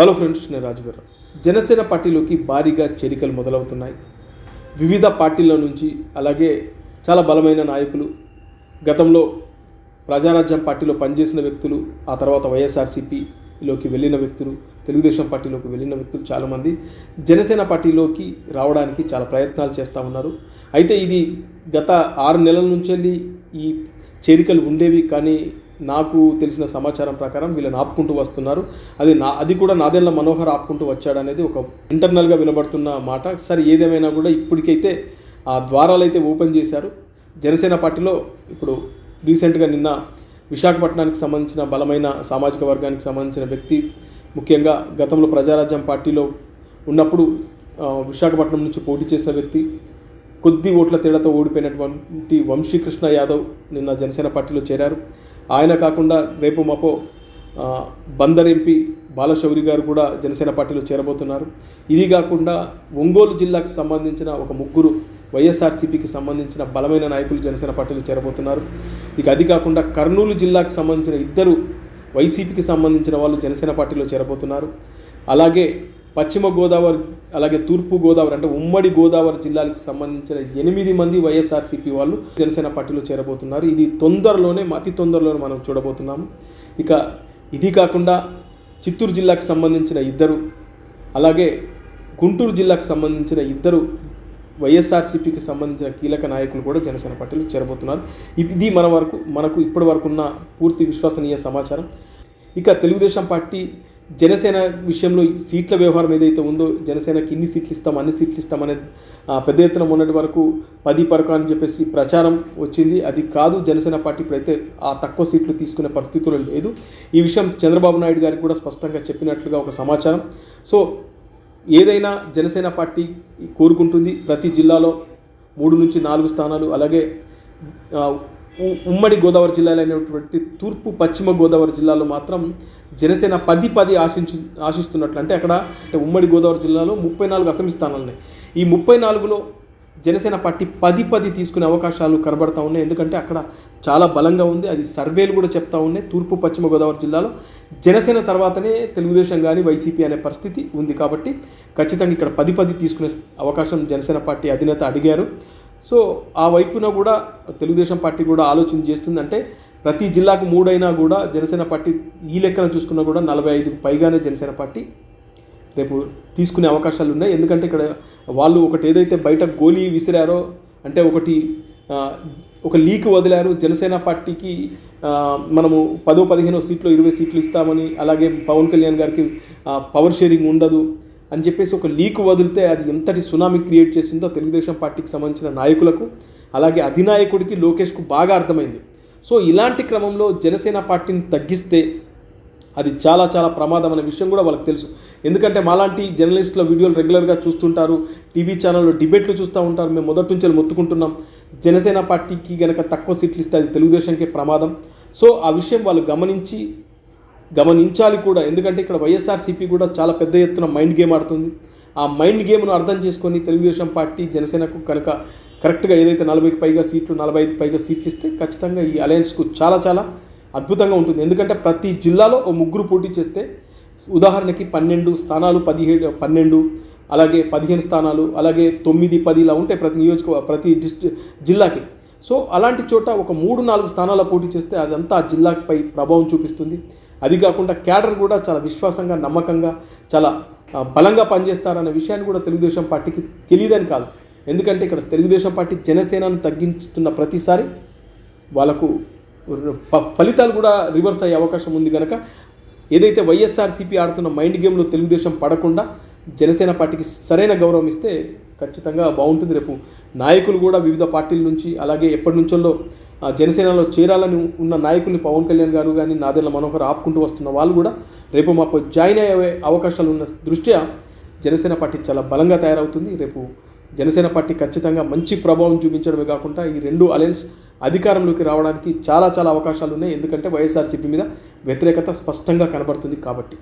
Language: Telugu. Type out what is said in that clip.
హలో ఫ్రెండ్స్ నేను రాజుగారు జనసేన పార్టీలోకి భారీగా చేరికలు మొదలవుతున్నాయి. వివిధ పార్టీల నుంచి అలాగే చాలా బలమైన నాయకులు గతంలో ప్రజారాజ్యం పార్టీలో పనిచేసిన వ్యక్తులు ఆ తర్వాత వైఎస్ఆర్సీపీలోకి వెళ్ళిన వ్యక్తులు తెలుగుదేశం పార్టీలోకి వెళ్ళిన వ్యక్తులు చాలామంది జనసేన పార్టీలోకి రావడానికి చాలా ప్రయత్నాలు చేస్తూ ఉన్నారు. అయితే ఇది గత ఆరు నెలల నుంచి ఈ చేరికలు ఉండేవి కానీ నాకు తెలిసిన సమాచారం ప్రకారం వీళ్ళని ఆపుకుంటూ వస్తున్నారు. అది నా అది కూడా నాదెళ్ళ మనోహర్ ఆపుకుంటూ వచ్చాడనేది ఒక ఇంటర్నల్గా వినబడుతున్న మాట. సరే ఏదేమైనా కూడా ఇప్పటికైతే ఆ ద్వారాలు అయితే ఓపెన్ చేశారు. జనసేన పార్టీలో ఇప్పుడు రీసెంట్గా నిన్న విశాఖపట్నానికి సంబంధించిన బలమైన సామాజిక వర్గానికి సంబంధించిన వ్యక్తి ముఖ్యంగా గతంలో ప్రజారాజ్యం పార్టీలో ఉన్నప్పుడు విశాఖపట్నం నుంచి పోటీ చేసిన వ్యక్తి కొద్ది ఓట్ల తేడాతో ఓడిపోయినటువంటి వంశీకృష్ణ యాదవ్ నిన్న జనసేన పార్టీలో చేరారు. ఆయన కాకుండా రేపు మాపో బందర్ ఎంపీ బాలశౌరి గారు కూడా జనసేన పార్టీలో చేరబోతున్నారు. ఇది కాకుండా ఒంగోలు జిల్లాకు సంబంధించిన ఒక ముగ్గురు వైఎస్ఆర్సీపీకి సంబంధించిన బలమైన నాయకులు జనసేన పార్టీలో చేరబోతున్నారు. ఇక అది కాకుండా కర్నూలు జిల్లాకు సంబంధించిన ఇద్దరు వైసీపీకి సంబంధించిన వాళ్ళు జనసేన పార్టీలో చేరబోతున్నారు. అలాగే పశ్చిమ గోదావరి అలాగే తూర్పు గోదావరి అంటే ఉమ్మడి గోదావరి జిల్లాలకు సంబంధించిన ఎనిమిది మంది వైఎస్ఆర్సీపీ వాళ్ళు జనసేన పార్టీలో చేరబోతున్నారు. ఇది తొందరలోనే అతి తొందరలోనే మనం చూడబోతున్నాము. ఇక ఇది కాకుండా చిత్తూరు జిల్లాకు సంబంధించిన ఇద్దరు అలాగే గుంటూరు జిల్లాకు సంబంధించిన ఇద్దరు వైఎస్ఆర్సీపీకి సంబంధించిన కీలక నాయకులు కూడా జనసేన పార్టీలో చేరబోతున్నారు. ఇది మన వరకు మనకు ఇప్పటి వరకు ఉన్న పూర్తి విశ్వసనీయ సమాచారం. ఇక తెలుగుదేశం పార్టీ జనసేన విషయంలో ఈ సీట్ల వ్యవహారం ఏదైతే ఉందో జనసేనకి ఇన్ని సీట్లు ఇస్తాం అన్ని సీట్లు ఇస్తామనే పెద్ద ఎత్తున మొన్నటి వరకు పది పరకు అని చెప్పేసి ప్రచారం వచ్చింది. అది కాదు జనసేన పార్టీ ఇప్పుడైతే ఆ తక్కువ సీట్లు తీసుకునే పరిస్థితుల్లో లేదు. ఈ విషయం చంద్రబాబు నాయుడు గారికి కూడా స్పష్టంగా చెప్పినట్లుగా ఒక సమాచారం. సో ఏదైనా జనసేన పార్టీ కోరుకుంటుంది ప్రతి జిల్లాలో మూడు నుంచి నాలుగు స్థానాలు అలాగే ఉమ్మడి గోదావరి జిల్లాలో అనేటువంటి తూర్పు పశ్చిమ గోదావరి జిల్లాలో మాత్రం జనసేన పది పది ఆశించు ఆశిస్తున్నట్లు అంటే అక్కడ అంటే ఉమ్మడి గోదావరి జిల్లాలో ముప్పై నాలుగు అసెంబ్లీ స్థానాలు ఉన్నాయి. ఈ ముప్పై నాలుగులో జనసేన పార్టీ పది పది తీసుకునే అవకాశాలు కనబడతా ఉన్నాయి. ఎందుకంటే అక్కడ చాలా బలంగా ఉంది. అది సర్వేలు కూడా చెప్తా ఉన్నాయి. తూర్పు పశ్చిమ గోదావరి జిల్లాలో జనసేన తర్వాతనే తెలుగుదేశం కానీ వైసీపీ అనే పరిస్థితి ఉంది కాబట్టి ఖచ్చితంగా ఇక్కడ పది పది తీసుకునే అవకాశం జనసేన పార్టీ అధినేత అడిగారు. సో ఆ వైపున కూడా తెలుగుదేశం పార్టీ కూడా ఆలోచన చేస్తుందంటే ప్రతి జిల్లాకు మూడైనా కూడా జనసేన పార్టీ ఈ లెక్కన చూసుకున్నా కూడా నలభై ఐదుకు పైగానే జనసేన పార్టీ రేపు తీసుకునే అవకాశాలు ఉన్నాయి. ఎందుకంటే ఇక్కడ వాళ్ళు ఒకటి ఏదైతే బయట గోలీ విసిరారో అంటే ఒకటి ఒక లీక్ వదిలారు జనసేన పార్టీకి మనము పదో పదిహేనో సీట్లు ఇరవై సీట్లు ఇస్తామని అలాగే పవన్ కళ్యాణ్ గారికి పవర్ షేరింగ్ ఉండదు. అని చెప్పేసి ఒక లీక్ వదిలితే అది ఎంతటి సునామీ క్రియేట్ చేసిందో తెలుగుదేశం పార్టీకి సంబంధించిన నాయకులకు అలాగే అధినాయకుడికి లోకేష్కు బాగా అర్థమైంది. సో ఇలాంటి క్రమంలో జనసేన పార్టీని తగ్గిస్తే అది చాలా చాలా ప్రమాదం అనే విషయం కూడా వాళ్ళకి తెలుసు. ఎందుకంటే మాలాంటి జర్నలిస్టుల వీడియోలు రెగ్యులర్గా చూస్తుంటారు టీవీ ఛానల్లో డిబేట్లు చూస్తూ ఉంటారు మేము మొదటి నుంచి మొత్తుకుంటున్నాం. జనసేన పార్టీకి గనక తక్కువ సీట్లు ఇస్తే అది తెలుగుదేశంకే ప్రమాదం. సో ఆ విషయం వాళ్ళు గమనించి గమనించాలి కూడా. ఎందుకంటే ఇక్కడ వైఎస్ఆర్సీపీ కూడా చాలా పెద్ద ఎత్తున మైండ్ గేమ్ ఆడుతుంది. ఆ మైండ్ గేమ్ను అర్థం చేసుకొని తెలుగుదేశం పార్టీ జనసేనకు కనుక కరెక్ట్గా ఏదైతే నలభైకి పైగా సీట్లు నలభై ఐదు పైగా సీట్లు ఇస్తే ఖచ్చితంగా ఈ అలయన్స్కు చాలా చాలా అద్భుతంగా ఉంటుంది. ఎందుకంటే ప్రతి జిల్లాలో ఓ ముగ్గురు పోటీ చేస్తే ఉదాహరణకి పన్నెండు స్థానాలు పదిహేడు పన్నెండు అలాగే పదిహేను స్థానాలు అలాగే తొమ్మిది పది ఇలా ఉంటాయి ప్రతి నియోజక ప్రతి డిస్టి జిల్లాకి. సో అలాంటి చోట ఒక మూడు నాలుగు స్థానాల పోటీ చేస్తే అదంతా ఆ జిల్లాపై ప్రభావం చూపిస్తుంది. అది కాకుండా క్యాడర్ కూడా చాలా విశ్వాసంగా నమ్మకంగా చాలా బలంగా పనిచేస్తారనే విషయాన్ని కూడా తెలుగుదేశం పార్టీకి తెలియదని కాదు. ఎందుకంటే ఇక్కడ తెలుగుదేశం పార్టీ జనసేనను తగ్గిస్తున్న ప్రతిసారి వాళ్ళకు ఫలితాలు కూడా రివర్స్ అయ్యే అవకాశం ఉంది కనుక ఏదైతే వైఎస్ఆర్సీపీ ఆడుతున్న మైండ్ గేమ్లో తెలుగుదేశం పడకుండా జనసేన పార్టీకి సరైన గౌరవం ఇస్తే ఖచ్చితంగా బాగుంటుంది. రేపు నాయకులు కూడా వివిధ పార్టీల నుంచి అలాగే ఎప్పటి నుంచో జనసేనలో చేరాలని ఉన్న నాయకుల్ని పవన్ కళ్యాణ్ గారు కానీ నాదెళ్ళ మనోహర్ ఆపుకుంటూ వస్తున్న వాళ్ళు కూడా రేపు మాకు జాయిన్ అయ్యే అవకాశాలు ఉన్న దృష్ట్యా జనసేన పార్టీ చాలా బలంగా తయారవుతుంది. రేపు జనసేన పార్టీ ఖచ్చితంగా మంచి ప్రభావం చూపించడమే కాకుండా ఈ రెండు అలయన్స్ అధికారంలోకి రావడానికి చాలా చాలా అవకాశాలు ఉన్నాయి. ఎందుకంటే వైఎస్ఆర్సీపీ మీద వ్యతిరేకత స్పష్టంగా కనబడుతుంది కాబట్టి.